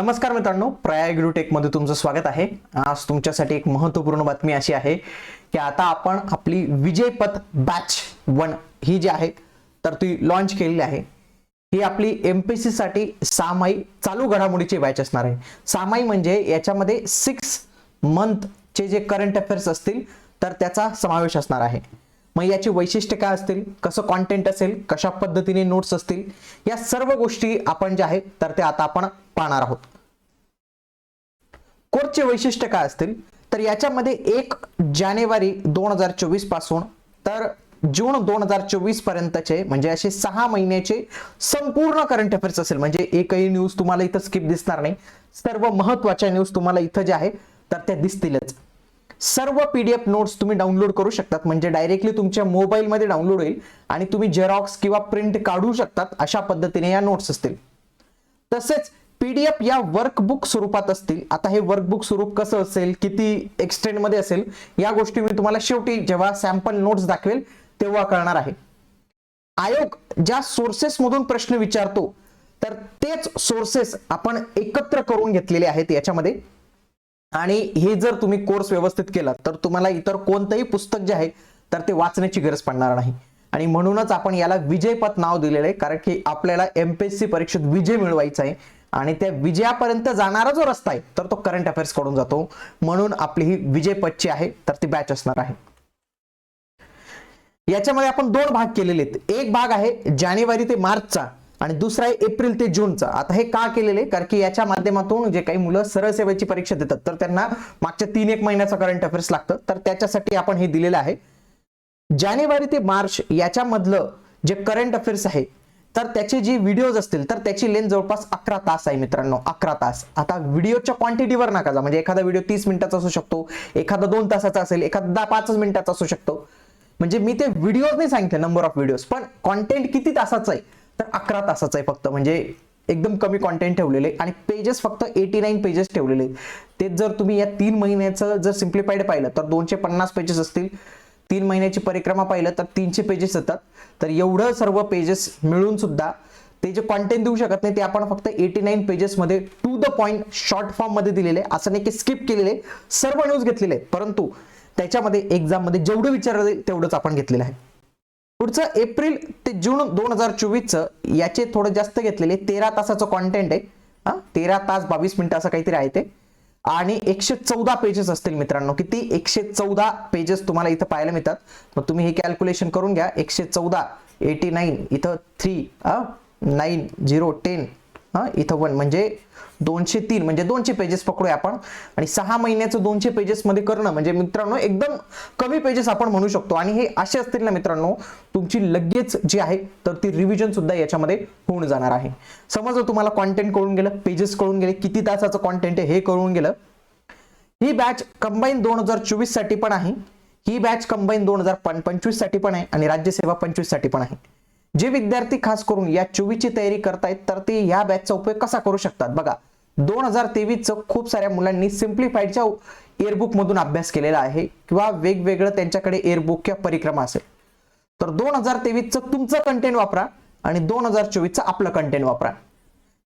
नमस्कार मित्रांनो प्रयाग टेकमध्ये तुमचं स्वागत आहे. आज तुमच्यासाठी एक महत्त्वपूर्ण बातमी अशी आहे की आता आपण आपली विजयपथ बॅच वन ही जी आहे तर ती लॉन्च केलेली आहे. ही आपली एमपीसी साठी सामाई चालू घडामोडीची बॅच असणार आहे. सामाई म्हणजे याच्यामध्ये सिक्स मंथचे जे करंट अफेअर्स असतील तर त्याचा समावेश असणार आहे. मग याची वैशिष्ट्य काय असतील? कसं कॉन्टेंट असेल? कशा पद्धतीने नोट्स असतील? या सर्व गोष्टी आपण ज्या आहेत तर ते आता आपण पाहणार आहोत. कोर्सचे वैशिष्ट्य काय असतील? तर याच्यामध्ये एक जानेवारी दोन हजार चोवीसपासून तर जून दोन हजार चोवीस पर्यंतचे म्हणजे असे सहा महिन्याचे संपूर्ण करंट अफेअर्स असेल. म्हणजे एकही न्यूज तुम्हाला इथं स्किप दिसणार नाही. सर्व महत्त्वाच्या न्यूज तुम्हाला इथं जे आहे तर त्या दिसतीलच. सर्व पीडीएफ नोट्स तुम्ही डाउनलोड करू शकतात. म्हणजे डायरेक्टली तुमच्या मोबाईलमध्ये डाउनलोड होईल आणि तुम्ही जेरॉक्स किंवा प्रिंट काढू शकतात अशा पद्धतीने या नोट्स असतील. तसेच पीडीएफ या वर्कबुक स्वरूपात असतील. आता हे वर्कबुक स्वरूप कसं असेल किती एक्सटेंडमध्ये असेल या गोष्टी मी तुम्हाला शेवटी जेव्हा सॅम्पल नोट्स दाखवेल तेव्हा कळणार आहे. आयोग ज्या सोर्सेसमधून प्रश्न विचारतो तर तेच सोर्सेस आपण एकत्र करून घेतलेले आहेत याच्यामध्ये. आणि हे जर तुम्ही कोर्स व्यवस्थित केला तर तुम्हाला इतर कोणतंही पुस्तक जे आहे तर ते वाचण्याची गरज पडणार नाही. आणि म्हणूनच आपण याला विजयपथ नाव दिलेलं आहे कारण की आपल्याला एमपीएससी परीक्षेत विजय मिळवायचा आहे. आणि त्या विजयापर्यंत जाणारा जो रस्ता आहे तर तो करंट अफेअर्सकडून जातो. म्हणून आपली ही विजयपथची आहे तर ती बॅच असणार आहे. याच्यामध्ये आपण दोन भाग केलेले आहेत. एक भाग आहे जानेवारी ते मार्चचा. आणि दुसरा आहे एप्रिल ते जूनचा. आता हे का केलेले? कारण की याच्या माध्यमातून जे काही मुलं सरळ सेवेची परीक्षा देतात तर त्यांना मागच्या तीन एक महिन्याचा करंट अफेअर्स लागतं. तर त्याच्यासाठी आपण हे दिलेलं आहे. जानेवारी ते मार्च याच्यामधलं जे करंट अफेअर्स आहे तर त्याचे जे व्हिडिओज असतील तर त्याची लेंथ जवळपास अकरा तास आहे मित्रांनो अकरा तास. आता व्हिडिओच्या क्वांटिटीवर नका जा. म्हणजे एखादा व्हिडिओ तीस मिनिटाचा असू शकतो एखादा दोन तासाचा असेल एखादा दहा पाचच मिनिटाचा असू शकतो. म्हणजे मी ते व्हिडिओज नाही सांगितले नंबर ऑफ व्हिडिओज पण कॉन्टेंट किती तासाचा आहे? तर अकरा तासाचं आहे फक्त. म्हणजे एकदम कमी कॉन्टेंट ठेवलेले आणि पेजेस फक्त एटी नाईन पेजेस ठेवलेले. तेच जर तुम्ही या तीन महिन्याचं जर सिम्प्लिफाईड पाहिलं तर दोनशे पन्नास पेजेस असतील. तीन महिन्याची परिक्रमा पाहिलं तर तीनशे पेजेस येतात. तर एवढं सर्व पेजेस मिळून सुद्धा ते जे कॉन्टेंट देऊ शकत नाही ते आपण फक्त एटी नाईन पेजेसमध्ये टू द पॉईंट शॉर्ट फॉर्ममध्ये दिलेले. असं नाही की स्किप केलेले सर्व न्यूज घेतलेले. परंतु त्याच्यामध्ये एक्झाममध्ये जेवढं विचारलं जाईल तेवढंच आपण घेतलेलं आहे. पुढचं एप्रिल ते जून दोन हजार चोवीसचं याचे थोडं जास्त घेतलेले तेरा तासाचं कॉन्टेंट आहे. हा तेरा तास बावीस मिनिटं असं काहीतरी आहे ते. आणि एकशे चौदा पेजेस असतील मित्रांनो. किती? एकशे चौदा पेजेस तुम्हाला इथं पाहायला मिळतात. मग तुम्ही हे कॅल्क्युलेशन करून घ्या. एकशे चौदा एटी नाईन इथं थ्री नाईन झिरो टेन हा इथं पण म्हणजे दोनशे तीन म्हणजे दोनशे पेजेस पकडूया आपण. आणि सहा महिन्याचं दोनशे पेजेस मध्ये करणं म्हणजे मित्रांनो एकदम कमी पेजेस आपण म्हणू शकतो. आणि हे असे असतील ना मित्रांनो तुमची लगेच जी आहे तर ती रिव्हिजन सुद्धा याच्यामध्ये होऊन जाणार आहे. समजा तुम्हाला कॉन्टेंट कळून गेलं पेजेस कळून गेले किती तासाचं कॉन्टेंट आहे हे कळून गेलं. ही बॅच कंबाईन दोन हजार चोवीससाठी पण आहे. ही बॅच कंबाईन दोन हजार पंचवीससाठी पण आहे. आणि राज्यसेवा पंचवीससाठी पण आहे. जे विद्यार्थी खास करून या चोवीसची तयारी करतायत तर ते या बॅचचा उपयोग कसा करू शकतात? बघा दोन हजार तेवीसचं खूप साऱ्या मुलांनी सिम्प्लिफाईडच्या एअरबुक मधून अभ्यास केलेला आहे किंवा वेगवेगळं त्यांच्याकडे एअरबुक किंवा परिक्रमा असेल. तर दोन हजार तेवीसचं तुमचं कंटेंट वापरा आणि दोन हजार चोवीसचं आपलं कंटेंट वापरा.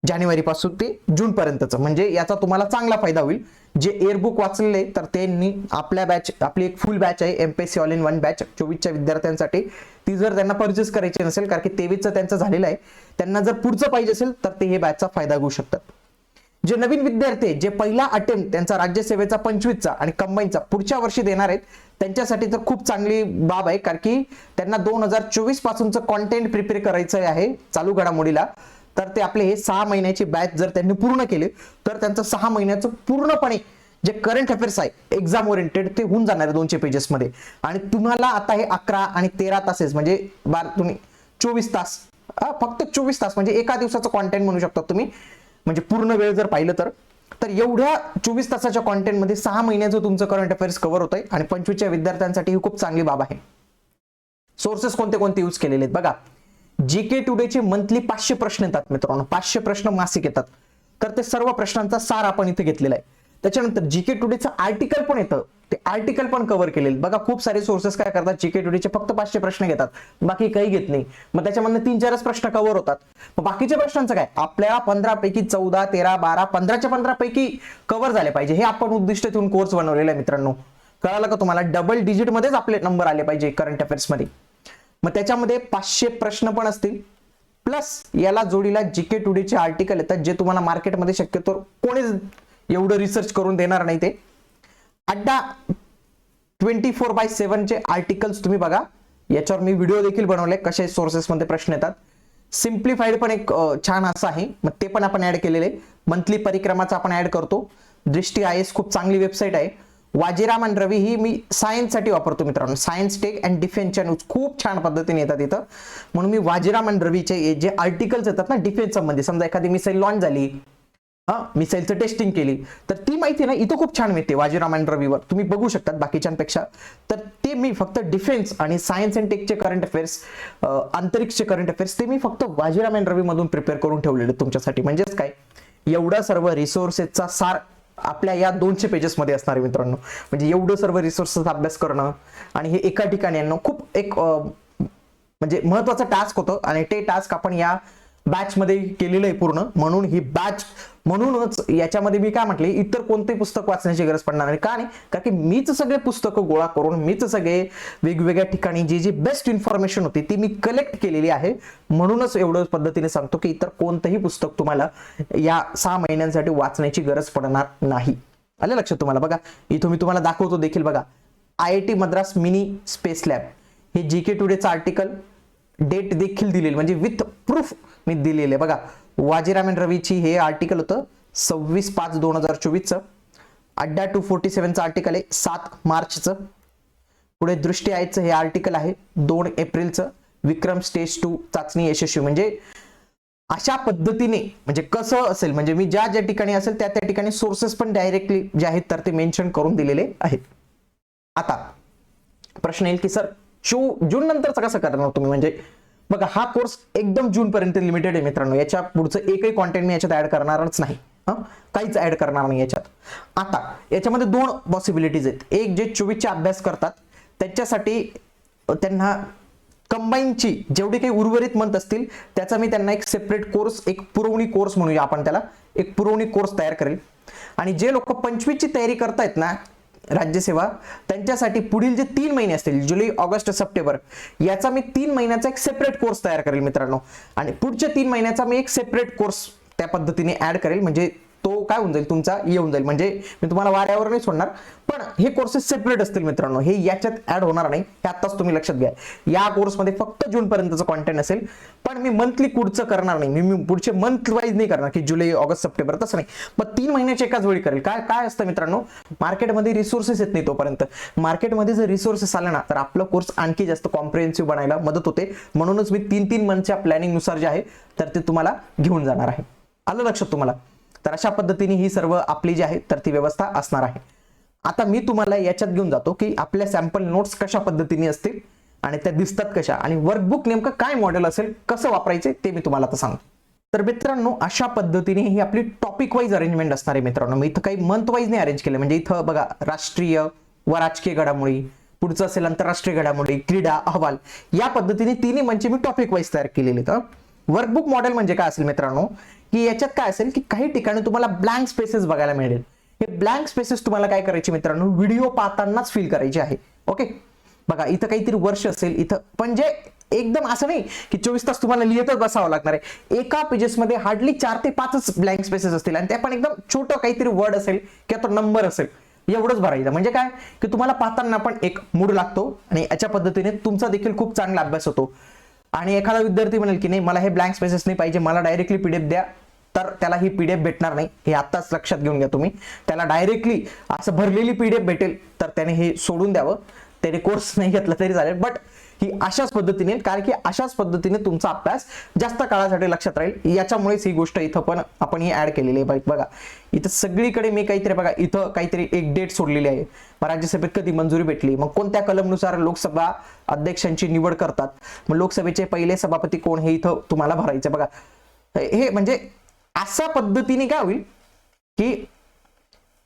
जानेवारी पासून ते जून पर्यंतचं म्हणजे याचा तुम्हाला चांगला फायदा होईल. जे एअरबुक वाचलेले तर त्यांनी आपल्या बॅच आपली एक फुल बॅच आहे MPSC all in one batch चोवीसच्या विद्यार्थ्यांसाठी. ती जर त्यांना परचेस करायची नसेल कारण की तेवीसचं त्यांचं झालेलं आहे त्यांना जर पुढचं पाहिजे असेल तर ते हे बॅचचा फायदा घेऊ शकतात. जे नवीन विद्यार्थी आहेत जे पहिला अटेम्प्ट त्यांचा राज्यसेवेचा पंचवीसचा आणि कंबाईनचा पुढच्या वर्षी देणार आहेत त्यांच्यासाठी तर खूप चांगली बाब आहे कारण की त्यांना दोन हजार चोवीस पासूनचं कॉन्टेंट प्रिपेअर करायचं आहे चालू घडामोडीला. तर ते आपले हे सहा महिन्याची बॅच जर त्यांनी पूर्ण केले तर त्यांचं सहा महिन्याचं पूर्णपणे जे करंट अफेअर्स आहे एक्झाम ओरिएंटेड ते होऊन जाणार आहे दोनशे पेजेस मध्ये. आणि तुम्हाला आता हे अकरा आणि तेरा तासेस म्हणजे बार तुम्ही चोवीस तास फक्त चोवीस तास म्हणजे एका दिवसाचं कॉन्टेंट म्हणू शकता तुम्ही. म्हणजे पूर्ण वेळ जर पाहिलं तर तर एवढ्या चोवीस तासाच्या कॉन्टेंटमध्ये सहा महिन्याचं तुमचं करंट अफेअर्स कव्हर होत आहे आणि पंचवीसच्या विद्यार्थ्यांसाठी ही खूप चांगली बाब आहे. सोर्सेस कोणते कोणते यूज केलेले आहेत? बघा जी के टुडेचे मंथली पाचशे प्रश्न येतात मित्रांनो. पाचशे प्रश्न मासिक येतात. तर ते सर्व प्रश्नांचा सार आपण इथे घेतलेला आहे. त्याच्यानंतर जीके टुडेचं आर्टिकल पण येतं. ते आर्टिकल पण कव्हर केलेलं. बघा खूप सारे सोर्सेस काय करतात? जीके टुडेचे फक्त पाचशे प्रश्न घेतात. बाकी काही घेत नाही. मग त्याच्यामधनं तीन चारच प्रश्न कव्हर होतात. मग बाकीच्या प्रश्नांचं काय? आपल्या पंधरा पैकी चौदा तेरा बारा पंधराच्या पंधरा पैकी कव्हर झाले पाहिजे. हे आपण उद्दिष्ट ठेवून कोर्स बनवलेला आहे मित्रांनो. कळालं का तुम्हाला? डबल डिजिट मध्येच आपले नंबर आले पाहिजे करंट अफेअर्समध्ये. मग त्याच्यामध्ये पाचशे प्रश्न पण असतील. प्लस याला जोडीला जीके टुडेचे आर्टिकल येतात जे तुम्हाला मार्केटमध्ये शक्यतो कोणीच एवढं रिसर्च करून देणार नाही ते. अड्डा ट्वेंटी फोर बाय सेव्हनचे आर्टिकल्स तुम्ही बघा. याच्यावर मी व्हिडिओ देखील बनवले कसे सोर्सेस मध्ये प्रश्न येतात. सिम्प्लिफाईड पण एक छान असं आहे. मग ते पण आपण ऍड केलेले. मंथली परिक्रमाचा आपण ऍड करतो. दृष्टी आय एस खूप चांगली वेबसाईट आहे. वाजीराम आणि रवी ही मी सायन्ससाठी वापरतो मित्रांनो. सायन्स टेक अँड डिफेन्सच्या न्यूज खूप छान पद्धतीने येतात इथं. म्हणून मी वाजीराम आणि रवीचे जे आर्टिकल्स येतात ना डिफेन्स संबंधी समजा एखादी मिसाईल लॉन्च झाली हा मिसाईलचं टेस्टिंग केली. तर ती माहिती ना इथं खूप छान मिळते वाजीराम अँड रवीवर. तुम्ही बघू शकतात बाकीच्यांपेक्षा. तर ते मी फक्त डिफेन्स आणि सायन्स अँड टेकचे करंट अफेअर्स अंतरिक्षचे करंट अफेअर्स ते मी फक्त वाजीराम अँड रवी मधून प्रिपेअर करून ठेवलेले तुमच्यासाठी. म्हणजेच काय? एवढा सर्व रिसोर्सेसचा सार आपल्या या दोनशे पेजेस मध्ये असणार आहे मित्रांनो. म्हणजे एवढं सर्व रिसोर्सेस अभ्यास करणं आणि हे एका ठिकाणी आणणं खूप एक म्हणजे महत्वाचं टास्क होतं आणि ते टास्क आपण या बॅचमध्ये केलेलं आहे पूर्ण. म्हणून ही बॅच म्हणूनच याच्यामध्ये मी काय म्हटले इतर कोणतेही पुस्तक वाचण्याची गरज पडणार नाही. का नाही? कारण की मीच सगळे पुस्तकं गोळा करून मीच सगळे वेगवेगळ्या ठिकाणी जी जी बेस्ट इन्फॉर्मेशन होती ती मी कलेक्ट केलेली आहे. म्हणूनच एवढं पद्धतीने सांगतो की इतर कोणतंही पुस्तक तुम्हाला या सहा महिन्यांसाठी वाचण्याची गरज पडणार नाही. आले लक्षात तुम्हाला? बघा इथं मी तुम्हाला दाखवतो देखील बघा. I I T Madras mini space lab. हे जी के टुडेचं आर्टिकल डेट देखील दिलेली म्हणजे विथ प्रूफ मी दिलेले. बघा वाजीरामन रवीची हे आर्टिकल होतं सव्वीस पाच दोन हजार चोवीसचं. अड्डा टू फोर्टी सेव्हनचं आर्टिकल आहे सात मार्चचं. पुढे दृष्टी आयचं हे आर्टिकल आहे दोन एप्रिलचं. विक्रम स्टेज टू चाचणी यशस्वी. म्हणजे अशा पद्धतीने म्हणजे कसं असेल म्हणजे मी ज्या ज्या ठिकाणी असेल त्या त्या ठिकाणी सोर्सेस पण डायरेक्टली जे आहेत तर ते मेन्शन करून दिलेले आहेत. आता प्रश्न येईल की सर शो जून नंतरचा कसं करणार तुम्ही? म्हणजे बघा हा कोर्स एकदम जून पर्यंत लिमिटेड आहे मित्रांनो. याच्या पुढचं एकही कॉन्टेंट मी याच्यात ऍड करणारच नाही. काहीच ऍड करणार नाही याच्यात. आता याच्यामध्ये दोन पॉसिबिलिटीज आहेत. एक जे चोवीसचे अभ्यास करतात त्याच्यासाठी त्यांना कंबाईनची जेवढी काही उर्वरित मंथ असतील त्याचा मी त्यांना एक सेपरेट कोर्स एक पुरवणी कोर्स म्हणूया आपण त्याला. एक पुरवणी कोर्स तयार करेल. आणि जे लोक पंचवीसची तयारी करतायत ना राज्यसेवा त्यांच्यासाठी पुढील जे तीन महिने असतील जुलै ऑगस्ट सप्टेंबर याचा मी तीन महिन्याचा एक सेपरेट कोर्स तयार करेल मित्रांनो. आणि पुढच्या तीन महिन्याचा मी एक सेपरेट कोर्स त्या पद्धतीने ऍड करेल म्हणजे तो काय होऊन जाईल? तुमचा e येऊन जाईल. म्हणजे मी तुम्हाला वाऱ्यावर नाही सोडणार पण हे कोर्सेस सेपरेट असतील मित्रांनो. हे याच्यात ऍड होणार नाही. हे आत्ताच तुम्ही लक्षात घ्या. या कोर्समध्ये फक्त जून पर्यंतचं कॉन्टेंट असेल पण मी मंथली पुढचं करणार नाही. मी पुढचे मंथ वाईज नाही करणार की जुलै ऑगस्ट सप्टेंबर तसं नाही. पण तीन महिन्याच्या एकाच वेळी करेल. काय काय असतं मित्रांनो? मार्केटमध्ये रिसोर्सेस येत नाही तोपर्यंत. मार्केटमध्ये जर रिसोर्सेस आले ना तर आपलं कोर्स आणखी जास्त कॉम्प्रिहेन्सिव्ह बनायला मदत होते. म्हणूनच मी तीन तीन मंथच्या प्लॅनिंगनुसार जे आहे तर ते तुम्हाला घेऊन जाणार आहे. आलं लक्षात तुम्हाला? तर अशा पद्धतीने ही सर्व आपली जी आहे तर ती व्यवस्था असणार आहे. आता मी तुम्हाला याच्यात घेऊन जातो की आपल्या सॅम्पल नोट्स कशा पद्धतीने असतील आणि त्या दिसतात कशा आणि वर्कबुक नेमकं काय मॉडेल असेल कसं वापरायचे ते मी तुम्हाला आता सांगतो. तर मित्रांनो अशा पद्धतीने ही आपली टॉपिक वाईज अरेंजमेंट असणार आहे मित्रांनो. मी इथं काही मंथ वाईज नाही अरेंज केलं. म्हणजे इथं बघा राष्ट्रीय व राजकीय घडामोडी पुढचं असेल आंतरराष्ट्रीय घडामोडी क्रीडा अहवाल या पद्धतीने तिन्ही म्हणजे मी टॉपिक वाईज तयार केलेले तर वर्कबुक मॉडेल म्हणजे काय असेल मित्रांनो? की याच्यात काय असेल की काही ठिकाणी तुम्हाला ब्लँक स्पेसेस बघायला मिळेल. हे ब्लँक स्पेसेस तुम्हाला काय करायचे मित्रांनो? व्हिडिओ पाहतानाच फील करायचे आहे. ओके बघा इथं काहीतरी वर्ष असेल इथं. पण जे एकदम असं नाही की चोवीस तास तुम्हाला लिहितच बसावं लागणार आहे. एका पेजेसमध्ये हार्डली चार ते पाचच ब्लँक स्पेसेस असतील आणि ते पण एकदम छोटं काहीतरी वर्ड असेल किंवा तो नंबर असेल. एवढंच भरायचं म्हणजे काय? की तुम्हाला पाहताना पण एक मूड लागतो आणि याच्या पद्धतीने तुमचा देखील खूप चांगला अभ्यास होतो. आणि एखादा विद्यार्थी म्हणेल की नाही मला हे ब्लँक स्पेसेस नाही पाहिजे. मला डायरेक्टली पीडीएफ द्या. तर त्याला ही पीडीएफ भेटणार नाही. हे आत्ताच लक्षात घेऊन घ्या तुम्ही. त्याला डायरेक्टली असं भरलेली पीडीएफ भेटेल तर त्याने हे सोडून द्यावं. त्याने कोर्स नाही घेतला तरी चालेल बट ही अशाच पद्धतीने कारण की अशाच पद्धतीने तुमचा अभ्यास जास्त काळासाठी लक्षात राहील. याच्यामुळेच ही गोष्ट इथं पण आपण ही ऍड केलेली आहे. बघा इथं सगळीकडे मी काहीतरी बघा इथं काहीतरी एक डेट सोडलेली आहे. मग राज्यसभेत कधी मंजुरी भेटली? मग कोणत्या कलमनुसार लोकसभा अध्यक्षांची निवड करतात? मग लोकसभेचे पहिले सभापती कोण हे इथं तुम्हाला भरायचं बघा हे म्हणजे अशा पद्धतीने काय होईल की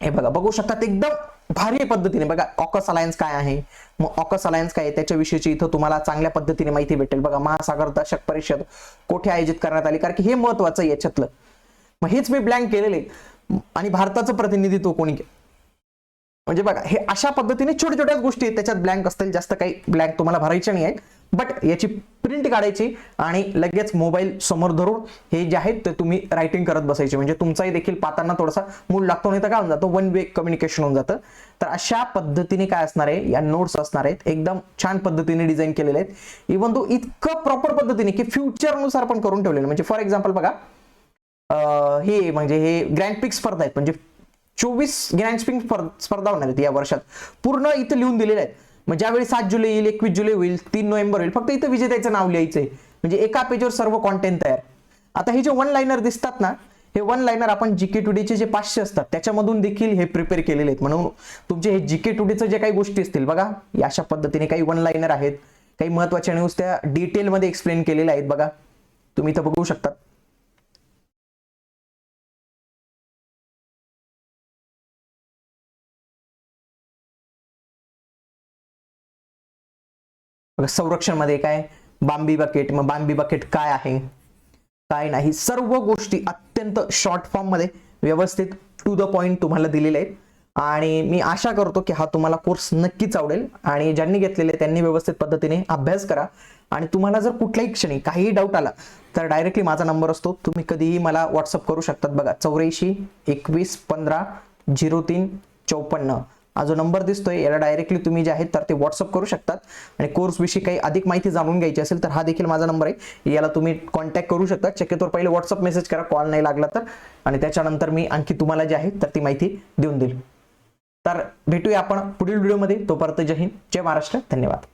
हे बघा बघू शकतात एकदम भारी पद्धतीने. बघा ऑकस अलायन्स काय आहे? मग ऑकस अलायन्स काय आहे? त्याच्याविषयीची इथं तुम्हाला चांगल्या पद्धतीने माहिती भेटेल. बघा महासागर दशक परिषद कोठे आयोजित करण्यात आली? कारण की हे महत्वाचं आहे याच्यातलं. मग हेच मी ब्लँक केलेले. आणि भारताचं प्रतिनिधित्व कोणी के- म्हणजे बघा हे अशा पद्धतीने छोट्या छोट्याच गोष्टी आहेत. त्याच्यात ब्लँक असतील. जास्त काही ब्लँक तुम्हाला भरायचे नाही आहेत. बट याची प्रिंट काढायची आणि लगेच मोबाईल समोर धरून हे जे आहेत ते तुम्ही रायटिंग करत बसायचे. म्हणजे तुमचाही देखील पाहताना थोडासा मूड लागतो नाही तर काय होऊन जातो? वन वे कम्युनिकेशन होऊन जातं. तर अशा पद्धतीने काय असणार आहे? या नोट्स असणार आहेत. एकदम छान पद्धतीने डिझाईन केलेले आहेत. इव्हन तो इतकं प्रॉपर पद्धतीने की फ्युचरनुसार पण करून ठेवलेलं आहे. म्हणजे फॉर एक्झाम्पल बघा हे म्हणजे हे ग्रँड पिक स्पर्धा आहेत. म्हणजे चोवीस ग्रँड पिक स्पर्धा होणार आहेत या वर्षात. पूर्ण इथं लिहून दिलेले आहेत. मग ज्यावेळी सात जुलै येईल एकवीस जुलै होईल तीन नोव्हेंबर होईल फक्त इथं विजेत्याचं नाव लिहायचंय. म्हणजे एका पेजवर सर्व कॉन्टेंट तयार. आता हे जे वन लाईनर दिसतात ना हे वन लाईनर आपण जीके टुडेचे जे पाचशे असतात त्याच्यामधून देखील हे प्रिपेअर केलेले आहेत. म्हणून तुमचे हे जीके टुडेचं जे काही गोष्टी असतील बघा या अशा पद्धतीने काही वन लाईनर आहेत. काही महत्त्वाच्या न्यूज त्या डिटेलमध्ये एक्सप्लेन केलेल्या आहेत बघा. तुम्ही इथं बघू शकता संरक्षणमध्ये काय? बांबी बकेट मग बांबी बकेट काय आहे? काय नाही. सर्व गोष्टी अत्यंत शॉर्ट फॉर्ममध्ये व्यवस्थित टू द पॉइंट तुम्हाला दिलेले आहेत. आणि मी आशा करतो की हा तुम्हाला कोर्स नक्कीच आवडेल. आणि ज्यांनी घेतलेले त्यांनी व्यवस्थित पद्धतीने अभ्यास करा. आणि तुम्हाला जर कुठल्याही क्षणी काहीही डाऊट आला तर डायरेक्टली माझा नंबर असतो. तुम्ही कधीही मला व्हॉट्सअप करू शकतात. बघा चौऱ्याऐंशी एकवीस पंधरा झिरो तीन चौपन्न. हा जो नंबर दिसतोय याला डायरेक्टली तुम्ही जे आहेत तर ते व्हॉट्सअप करू शकतात. आणि कोर्सविषयी काही अधिक माहिती जाणून घ्यायची असेल तर हा देखील माझा नंबर आहे. याला तुम्ही कॉन्टॅक्ट करू शकता. शक्यतोवर पहिले व्हॉट्सअप मेसेज करा कॉल नाही लागला तर. आणि त्याच्यानंतर मी आणखी तुम्हाला जे आहे तर ती माहिती देऊन देईल. तर भेटूया आपण पुढील व्हिडिओमध्ये तोपर्यंत जय हिंद जय महाराष्ट्र. धन्यवाद.